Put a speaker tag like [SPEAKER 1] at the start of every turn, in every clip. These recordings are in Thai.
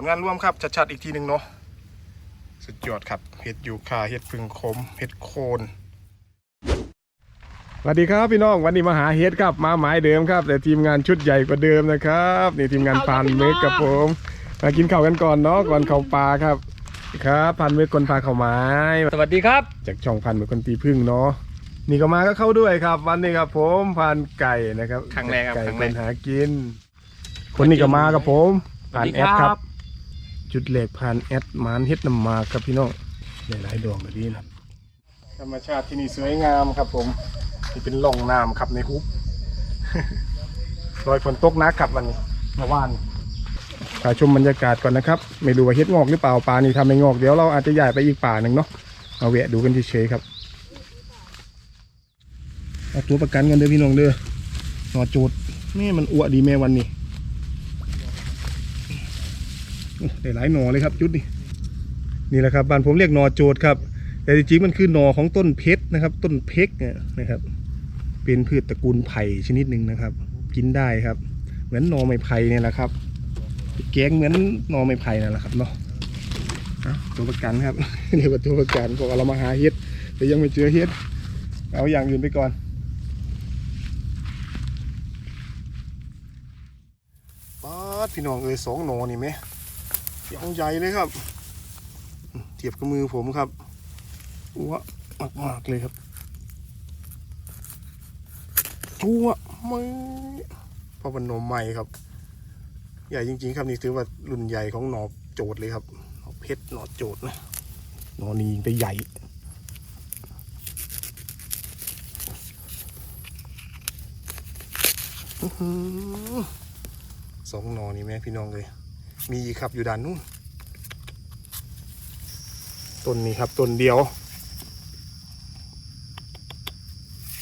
[SPEAKER 1] ลงานร่วมครับชัดๆอีกทีหนึ่งเนาะสุดยอดครับเห็ดยูคาเห็ดพึ่งขมเห็ดโคนสวัสดีครับพี่น้องวันนี้มาหาเห็ดครับมาหมายเดิมครับ แต่ทีมงานชุดใหญ่กว่าเดิมนะครับนี่ทีมงานพันเมกกับผมมากินข้าวกันก่อนเนาะก่อนเข้าปลาครับครับพันเมกคนพาเข้าไม้
[SPEAKER 2] สวัสดีครับ
[SPEAKER 1] จากช่องพันเมกคนตีพึ่งเนาะนี่ก็มาก็เข้าด้วยครับ วันนี้ครับผมพันไก่นะครับ
[SPEAKER 2] ครั้งแรกครับ
[SPEAKER 1] ไก่
[SPEAKER 2] ครั้ง
[SPEAKER 1] เป็
[SPEAKER 2] แร
[SPEAKER 1] น
[SPEAKER 2] ก
[SPEAKER 1] หากิน คนนี้ก็มากับผมผ่านแอดครับ จุดเหล็กผ่านแอดหมานเฮ็ดน้ำหมากครับพี่น้องหลายๆดวงแบบนี้นะธรรมชาติที่นี่สวยงามครับผมนี่เป็นล่องน้ำครับในคุบรอยฝนตกหนักครับวันนี้เมื่อวานพาชมบรรยากาศก่อนนะครับ ไม่รู้ว่าเฮ็ดงอกหรือเปล่าป่านี่ทำไม่งอกเดี๋ยวเราอาจจะย้ายไปอีกป่าหนึ่งเนาะเอาแวะดูกันเฉยๆครับเอาตัวประกันกันเด้อพี่น้องเด้อหนอโจดแม่มันอ้วดีแม่วันนี้ ได้หลายหนอเลยครับจุดนี้นี่แหละครับบ้านผมเรียกหนอโจดครับ แต่จริงๆมันคือหนอของต้นเพชรนะครับ ต้นเพกเนี่ยนะครับ เป็นพืชตระกูลไผ่ชนิดหนึ่งนะครับ กินได้ครับ เหมือนหนอไม้ไผ่เนี่ยแหละครับแกงเหมือนหนอไม้ไผ่นั่นแหละครับเนาะตัวประกันครับเรียกว่าตัวประกันบอกว่าเรามาหาเฮ็ดแต่ยังไม่เจอเฮ็ดเอาอย่างอื่นไปก่อนป๊าดพี่น้องเอ้ยสองหนอนี่ไหม ยังใหญ่เลยครับ เทียบกับมือผมครับอ้วมากมากเลยครับชัวไม่พราะมันนมใหม่ครับ ใหญ่จริง ๆ ครับนี่ถือว่ารุ่นใหญ่ของหนอโจดเลยครับหนอเพชรหนอโจดนะหนอนี้แต่ใหญ่สองหนอนี่แม่พี่น้องเลย มีครับอยู่ด้านนู้นต้นนี้ครับต้นเดียว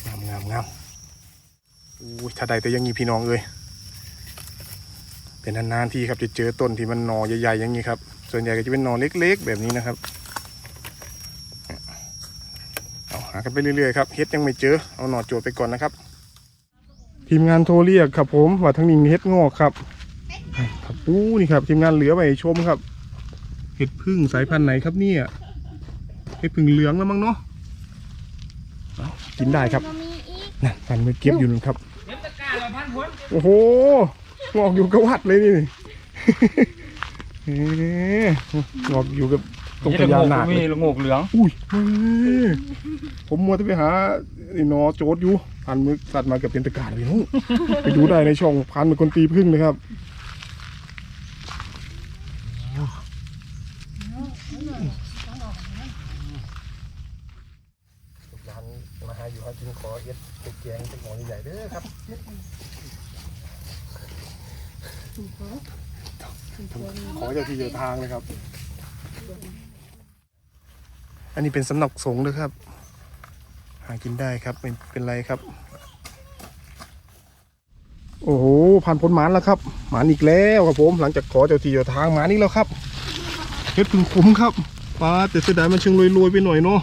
[SPEAKER 1] งามงามงามอุ้ยถ้าใดแต่ยังมีพี่น้องเลยเป็นนานๆที่ครับจะเจอต้นที่มันหนอใหญ่ๆอย่างนี้ครับ ส่วนใหญ่ก็จะเป็นหนอเล็กๆ แบบนี้นะครับเอาหากันไปเรื่อยๆครับเฮ็ดยังไม่เจอเอาหนอโจทย์ไปก่อนนะครับ ทีมงานโทรเรียกครับผมว่าทั้งนี้มีเฮ็ดงอกครับ ครับอู้นี่ครับทีมงานเหลือไปชมครับ เห็ดพึ่งสายพันธุ์ไหนครับเนี่ยเห็ดพึ่งเหลืองแล้วมั้งเนาะเอากินได้ครับนั่นพันมือเก็บอยู่นู่นครับ
[SPEAKER 2] เดี๋ยวตะกร้าเราพันผล
[SPEAKER 1] โอ้โหงอกอยู่กับวัดเลยนี่ เอ๊ะงอกอยู่กับตรงพญานาค
[SPEAKER 2] มี
[SPEAKER 1] เลย
[SPEAKER 2] ละโงกเหลือง
[SPEAKER 1] อุ้ยเฮ้ยผมมัวจะไปหาไอ้หนอโจดอยู่พันมือสัตว์มาเกับเป็นตะการเลยนู้นไปดูได้ในช่องพันมือคนตีพึ่งเลยครับ ร้านมาหาอยู่หากินขอเอ็ดเป็ดแกงเป็นหมอใหญ่ๆเด้อครับขอเจ้า ทางเลยครับ อันนี้เป็นสำนักสงฆ์เลยครับ หากินได้ครับไม่เป็นไรครับ โอ้โหผ่านพ้นหมานแล้วครับ หมานอีกแล้วครับผมหลังจากขอเจ้าที่เจ้าทางหมานี่แล้วครับเฮ็ดพึ่งคุ้มครับป้าแต่เสียดายมันเชิงโรยๆไปหน่อยเนาะ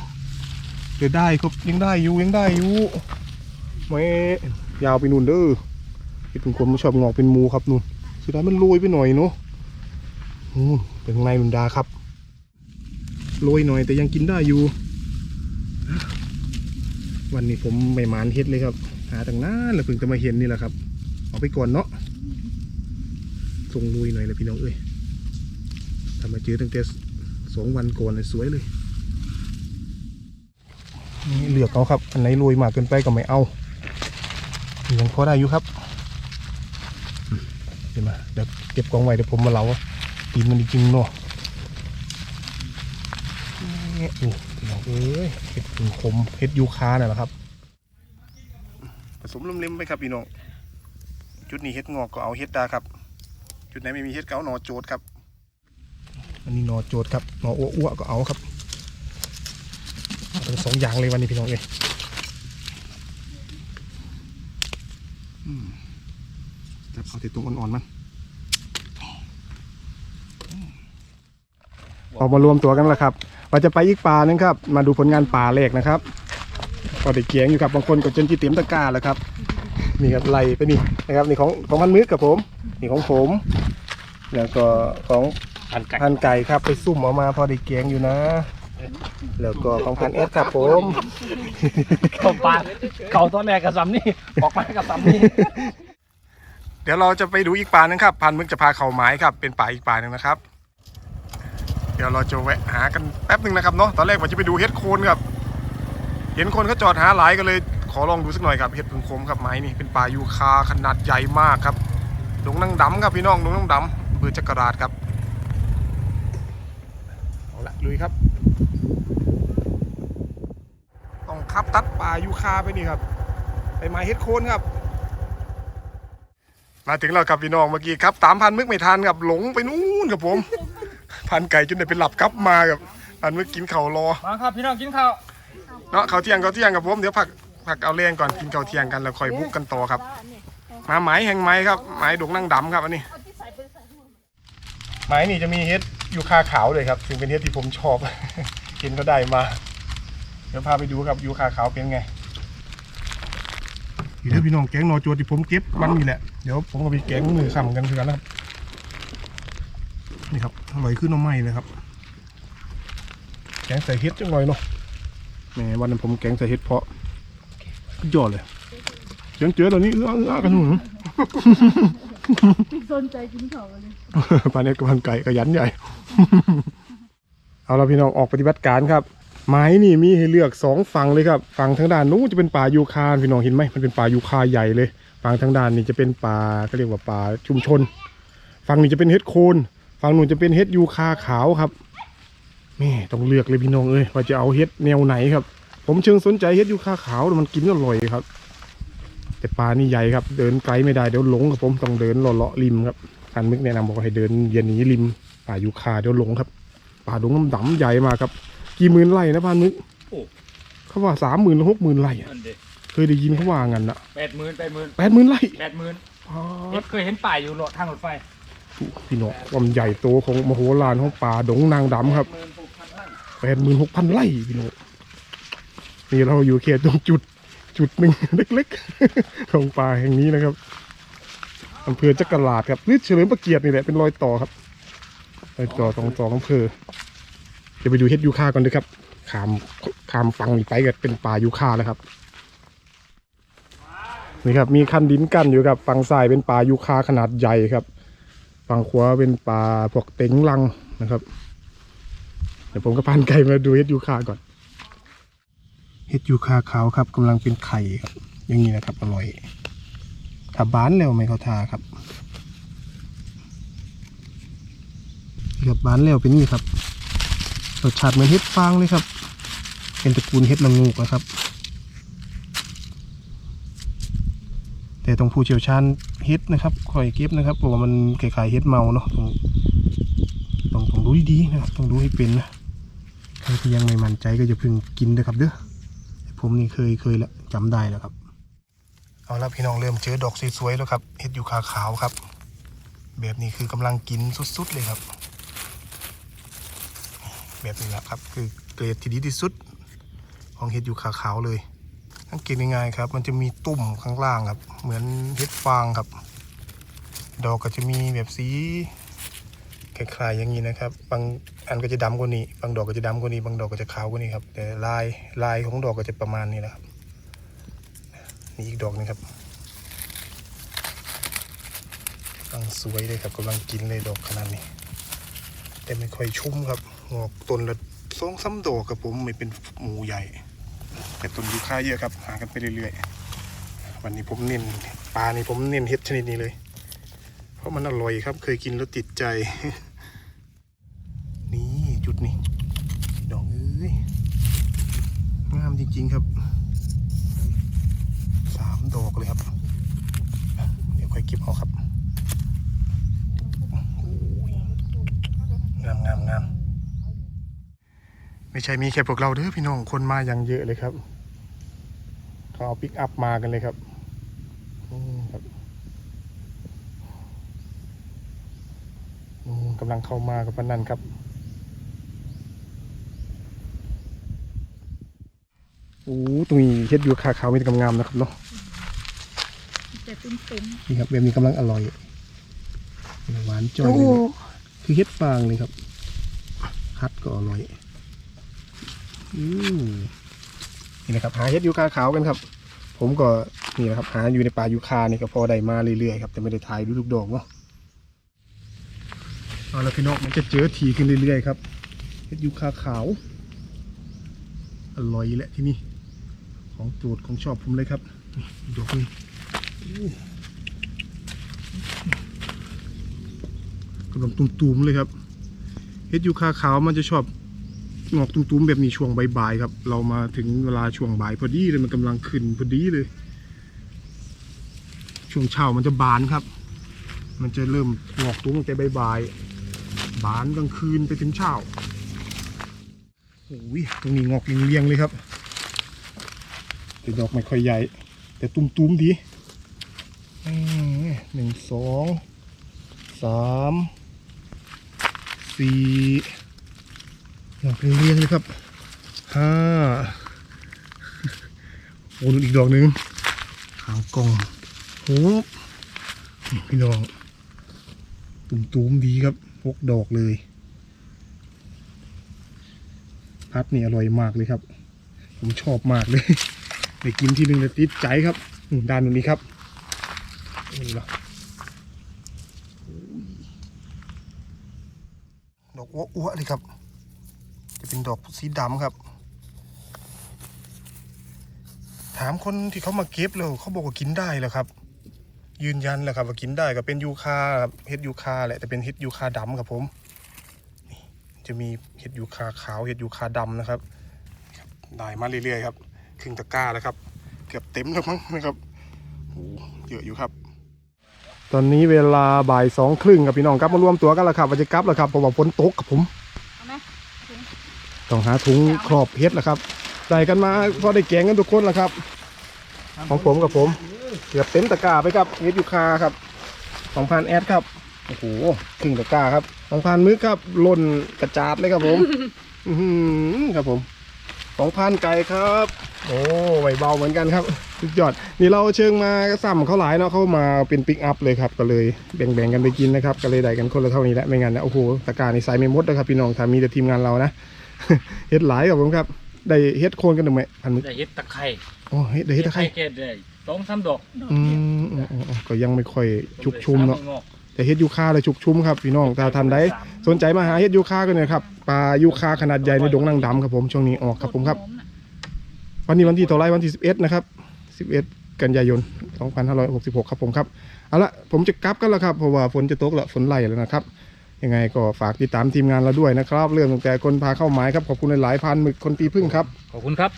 [SPEAKER 1] เดี๋ยวได้ครับยังได้อยู่ยังได้อยู่ไม่ยาวไปนู่นเด้อเป็นคนคนไม่ชอบงอกเป็นมูครับนู่นเสุดายมันโรยไปหน่อยเนาะ เป็นไงลุนดาครับโรยหน่อยแต่ยังกินได้อยู่ วันนี้ผมไม่มานเฮ็ดเลยครับ หาตั้งนานแล้วเพิ่งจะมาเห็นนี่แหละครับ เอาไปก่อนเนาะส่งลุยหน่อยเลยพี่น้องเอ้ยถ้ามาเจอตั้งแต่สองวันก่อนเลยสวยเลยนี่เลือกเอาครับ อันไหนรวยมากเกินไปก็ไม่เอา ยังพอได้อยู่ครับเดี๋ยวมาเดี๋ยวเก็บกองไว้เดี๋ยวผมมาเล่า กินมันจริงๆเนาะนี่พี่น้องเอ้ยเห็ดผึ่งขมเห็ดยูคาเนี่ยแหละครับ ผสมลมเล็มไปครับพี่น้อง จุดนี้เห็ดงอกก็เอาเห็ดดาครับ จุดไหนไม่มีเห็ดเก๋าหนอโจดครับ อันนี้หนอโจดครับ หนออ้วๆก็เอาครับทั้งสองอย่างเลยวันนี้พี่น้องเอ้ยอืมจับเอาแต่ตรงอ่อนๆมัน ออกมารวมตัวกันแล้วครับว่าจะไปอีกป่านึงครับ มาดูผลงานป่าแรกนะครับก็ได้เกียงอยู่ครับบางคนก็จนจีเต็มตะกร้าแล้วครับนี่ครับไล่ไปนี่นะครับนี่ของของมันมึกกับผม นี่ของผม แล้วก็ของ
[SPEAKER 2] พันไก่
[SPEAKER 1] พันไก่ครับไปซุ่มเอามาพอได้แกงอยู่นะ แล้วก็ของพันเอสครับผม
[SPEAKER 2] เข้าปลาเข้าตอนแรกกับซ้ำนี่ออกไปกับซ้ำนี่
[SPEAKER 1] เดี๋ยวเราจะไปดูอีกป่าหนึงครับพันมึกจะพาเขาไม้ครับเป็นป่าอีกป่าหนึ่งนะครับ เดี๋ยวเราจะแวะหากันแป๊บหนึ่งนะครับเนาะตอนแรกว่าจะไปดูเฮ็ดโคนครับ เห็นคนเขาจอดหาหลายก็เลย ขอลองดูสักหน่อยครับเฮ็ดพึ่งโคมครับไม้นี่เป็นป่ายูคาขนาดใหญ่มากครับดงนั่งดำครับพี่น้องดงนั่งดำอำเบอจักรราดครับเอาละลุยครับ ต้องขับตัดป่ายูคาไปนี่ครับไปไม้เฮ็ดโคนครับมาถึงแล้วครับพี่น้องเมื่อกี้ครับตามพันมึกไม่ทันครับหลงไปนู่นครับผม พันไก่จนได้เป็นหลับครับมาครับพันมึกกินเข่าวรอ
[SPEAKER 2] มาครับพี่น้องกินข้าว
[SPEAKER 1] เนาะเขาวเที่ยงเขาวเที่ยงครับผมเดี๋ยวพักพักเอาแรงก่อนกินข้าวเที่ยงกันแล้วค่อยบุกกันต่อครับ มาไม้แห่งไม้ครับไม้ดกนั่งดำครับอันนี้ไม้นี่จะมีเฮ็ดยูคาขาวเลยครับซึ่งเป็นเฮ็ดที่ผมชอบกินก็ได้มา เดี๋ยวพาไปดูครับยูคาขาวเป็นไงอยู่ที่พี่น้องแกงนอจวดที่ผมเก็บมันนี่แหละเดี๋ยวผมก็ไปแกงมือคำกันเถือนนะครับ นี่ครับอร่อยขึ้นน้ำไหม้เลยครับ แกงใส่เฮ็ดจังเลยเนาะแหมวันนั้นผมแกงใส่เห็ดเพาะสุดยอดเลยเสียงเจอตอนนี้เอื้อเอื้อกันหนุน
[SPEAKER 3] สนใจกินเขาเลย
[SPEAKER 1] ปลาเน็ตกับพันไก่กระยันใหญ่ เอาละพี่น้องออกปฏิบัติการครับไม้นี่มีให้เลือกสองฝั่งเลยครับฝั่งทางด้านนู้นจะเป็นป่ายูคาพี่น้องเห็นไหมมันเป็นป่ายูคาใหญ่เลยฝั่งทางด้านนี้จะเป็นป่าก็เรียกว่าป่าชุมชน ฝั่งนี้จะเป็นเฮ็ดโคน ฝั่งนู้นจะเป็นเฮ็ดยูคาขาวครับแม่ต้องเลือกเลยพี่น้องเอ้ยว่าจะเอาเฮ็ดแนวไหนครับ ผมเชิงสนใจเฮ็ดยูคาขาวมันกินอร่อยครับ แต่ป่านี่ใหญ่ครับ เดินไกลไม่ได้เดี๋ยวหลงครับผมต้องเดินเลาะๆริมครับพันมึกแนะนำบอกว่าให้เดินเย็นนี้ริมป่ายูคาเดี๋ยวหลงครับ ป่าดงน้ำดำใหญ่มากครับ กี่หมื่นไร่นะพันมึกเขาว่าสามหมื่นหรือหกหมื่นไร่อะ
[SPEAKER 2] นั่นเด็
[SPEAKER 1] เคยได้ยินเขาว่างั้นนะ
[SPEAKER 2] แปดหมื่นแปดหมื่น
[SPEAKER 1] แปดหมื่นไร่
[SPEAKER 2] แปดหมื่น
[SPEAKER 1] อ๋อ
[SPEAKER 2] เคยเห็นป่ายอยู่รถทางรถไฟ
[SPEAKER 1] พี่น้องความใหญ่โตของมโหฬารของป่าดงนางดำครับแปดหมื่นหกพันไร่พี่น้องนี่เราอยู่เขตตรงจุดจุดหนึ่งเล็กๆ ของป่าแห่งนี้นะครับอำเภอจักราดครับหรือเฉลิมพระเกียรตินี่แหละเป็นรอยต่อครับรอยต่อของสองอำเภอเดี๋ยวไปดูเฮ็ดยูคาก่อนดีครับขามขามฟังนี่ไปกันเป็นป่ายูคาแล้วครับนี่ครับมีคันดินกั้นอยู่ครับฝั่งซ้ายเป็นป่ายูคาขนาดใหญ่ครับ ฝั่งขวาเป็นป่าพวกเต็งลังนะครับ เดี๋ยวผมก็พันไก่มาดูเฮ็ดยูคาก่อนเฮ็ดยูคาขาวครับกำลังเป็นไข่ครับ อย่างนี้นะครับอร่อยถ้าบานแล้วไม่เขาทาครับนี่ครับบานแล้วเป็นนี่ครับรสชาติเหมือนเฮ็ดฟางเลยครับ เป็นตระกูลเฮ็ดละงูกนะครับ แต่ต้องผู้เชี่ยวชาญ เฮ็ดนะครับคอยเก็บนะครับเพราะว่ามันคล้ายๆเฮ็ดเมาเนาะต้องต้องต้องดูดีๆนะครับต้องดูให้เป็นนะใครที่ยังไม่มั่นใจก็จะพึ่งกินนะครับเด้อผมนี่เคยเคยละจำได้แล้วครับ เอาละพี่น้องเริ่มเจอดอกสวยๆแล้วครับเห็ดยูคาขาวครับ แบบนี้คือกำลังกินสุดๆเลยครับ แบบนี้แหละครับ คือเกรดที่ดีที่สุด ของเห็ดยูคาขาวเลยสังเกตง่ายๆครับ มันจะมีตุ่มข้างล่างครับ เหมือนเห็ดฟางครับ ดอกก็จะมีแบบสีคล้ายๆอย่างนี้นะครับ บางอันก็จะดำกว่านี้ บางดอกก็จะดำกว่านี้ บางดอกก็จะขาวกว่านี้ครับ แต่ลายลายของดอกก็จะประมาณนี้แหละครับ นี่อีกดอกหนึงครับกำลังสวยเลยครับกำลังกินเลยดอกขนาดนี้ แต่ไม่ค่อยชุ่มครับงอกต้นละสองสาดอกกับผมไม่เป็นหมูใหญ่ แต่ต้นยูคาเยอะครับ หากันไปเรื่อยๆ วันนี้ผมเน้นปลานี่ผมเน้นเห็ดชนิดนี้เลย ราะมันอร่อยครับ เคยกินแล้วติดใจ นี่จุดนี้ดอกเอ้ยงามจริง ๆครับสามดอกเลยครับ เดี๋ยวค่อยเก็บเอาครับงามงามงามไม่ใช่มีแค่พวกเราเด้อพี่น้องคนมาอย่างเยอะเลยครับเขาเอาปิกอัพมากันเลยครับอืครับ อืม กำลังเข้ามากับปานนันครับ โอ้ตรงนี้เฮ็ดอยู่คาขาวมีแต่งามๆนะครับเนาะ
[SPEAKER 3] แต่ตุ้มตุ้ม
[SPEAKER 1] นี่ครับแบบนี้กำลังอร่อย หวานจ้อย
[SPEAKER 3] โอ้
[SPEAKER 1] เลยคือเฮ็ดฟางเลยครับ คัดก็อร่อยอืมนี่นะครับ หาเฮ็ดยูคาขาวกันครับ ผมก็นี่นะครับ หาอยู่ในป่ายูคานี่ก็พอได้มาเรื่อยๆครับ แต่ไม่ได้ถ่ายดูทุกดอกเนาะ เอาละพี่น้องมันจะเจอทีขึ้นเรื่อยๆครับเฮ็ดยูคาขาว อร่อยแหละที่นี่ ของโปรดของชอบผมเลยครับดอกนึงอู้กำลังตุ่มๆเลยครับเฮ็ดยูคาขาวมันจะชอบงอกตุ้มๆแบบนี้ช่วงบ่ายๆครับ เรามาถึงเวลาช่วงบ่ายพอดีเลยมันกำลังขึ้นพอดีเลย ช่วงเช้ามันจะบานครับ มันจะเริ่มงอกตุ้มตั้งแต่บ่ายๆ บานกลางคืนไปถึงเช้าโอ้ยตรงนี้งอกเรียงเลยครับแต่ดอกไม่ค่อยใหญ่ แต่ตุ้มๆดีหนึ่งสองสามสี่ดอกเรียงเลยครับห้าโอ้นอีกดอกหนึ่งขางกองโหนี่พี่น้องตุ่มๆดีครับ พกดอกเลย พัดนี่อร่อยมากเลยครับ ผมชอบมากเลยได้กินที่หนึ่งแล้วติดใจครับอืมด้านนี้ครับนี่เหรอดอกอ้วๆเลยครับ จะเป็นดอกสีดำครับ ถามคนที่เขามาเก็บแล้วเขาบอกว่ากินได้แล้วครับ ยืนยันแล้วครับว่ากินได้ก็เป็นยูคาครับเห็ดยูคาแหละแต่เป็นเห็ดยูคาดำครับผมนี่จะมีเห็ดยูคาขาวเห็ดยูคาดำนะครับครับได้มาเรื่อยๆครับครึ่งตะกร้าแล้วครับ เกือบเต็มแล้วมั้งนะครับโอ้เยอะอยู่ครับ ตอนนี้เวลาบ่ายสองครึ่งครับพี่น้องครับมารวมตัวกันแล้วครับว่าจะกลับแล้วครับเพราะว่าฝนตกครับผม
[SPEAKER 3] เอาไหม
[SPEAKER 1] ต้องหาถุงครอบเฮ็ดแหละครับใส่กันมาพอได้แกงกันทุกคนแล้วครับ ของผมกับผม เกือบเต็มตะกร้าไปครับเฮ็ดยูคาครับสองพันแอดครับโอ้โหครึ่งตะกร้าครับสองพันมึกครับหล่นกระจาดเลยครับผมอื้อหือครับผมสองพันไก่ครับ โอ้ไหวเบาเหมือนกันครับสุดยอดนี่เราเชิงมาซ้ำเขาหลายเนาะเขามาเป็นปิกอัพเลยครับ ก็เลยแบ่งๆกันไปกินนะครับ ก็เลยได้กันคนละเท่านี้แหละไม่งั้นนะโอ้โหตะกร้านี่ใส่ไม่หมดนะครับพี่น้องถ้ามีแต่ทีมงานเรานะเฮ็ดหลายครับผมครับ ได้เฮ็ดโคนกันหรือไม่พันมึก
[SPEAKER 2] ได้เฮ็ดตะไคร้
[SPEAKER 1] โอ้เฮ็ดได้เฮ็ดตะไคร้
[SPEAKER 2] เกดได้ สองสามดอก
[SPEAKER 1] อืมอืมอืมอืมก็ยังไม่ค่อยชุกชุมเนาะ
[SPEAKER 2] สงอก
[SPEAKER 1] แต่เฮ็ดยูคาเลยชุกชุมครับพี่น้องถ้าทำได้สนใจมาหาเฮ็ดยูคากันเลยครับปลายูคาขนาดใหญ่ในดงนางดำครับผมช่วงนี้ออกครับผมครับ วันนี้วันที่เท่าไรวันที่ 11 นะครับ 11 กันยายน 2566 ครับผมครับ เอาละผมจะกลับกันแล้วครับ เพราะว่าฝนจะตกแล้วฝนไล่แล้วนะครับ ยังไงก็ฝากติดตามทีมงานเราด้วยนะครับ เริ่มตั้งแต่คนพาเข้าหมายครับ ขอบคุณหลายๆพันหมึกคนปีพึ่งครับ
[SPEAKER 2] ขอบคุณครับ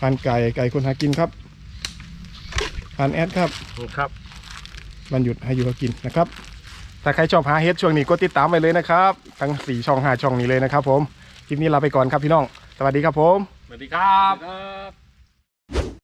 [SPEAKER 1] พันไก่ไก่คนหากินครับ พันแอดครับ
[SPEAKER 2] ขอบคุณครับ
[SPEAKER 1] วันหยุดให้อยู่กับกินนะครับ ถ้าใครชอบหาเฮ็ดช่วงนี้ก็ติดตามไปเลยนะครับ ทั้งสี่ช่องห้าช่องนี้เลยนะครับผมคลิปนี้ลาไปก่อนครับพี่น้อง สวัสดีครับผม
[SPEAKER 2] สวัสดีครับ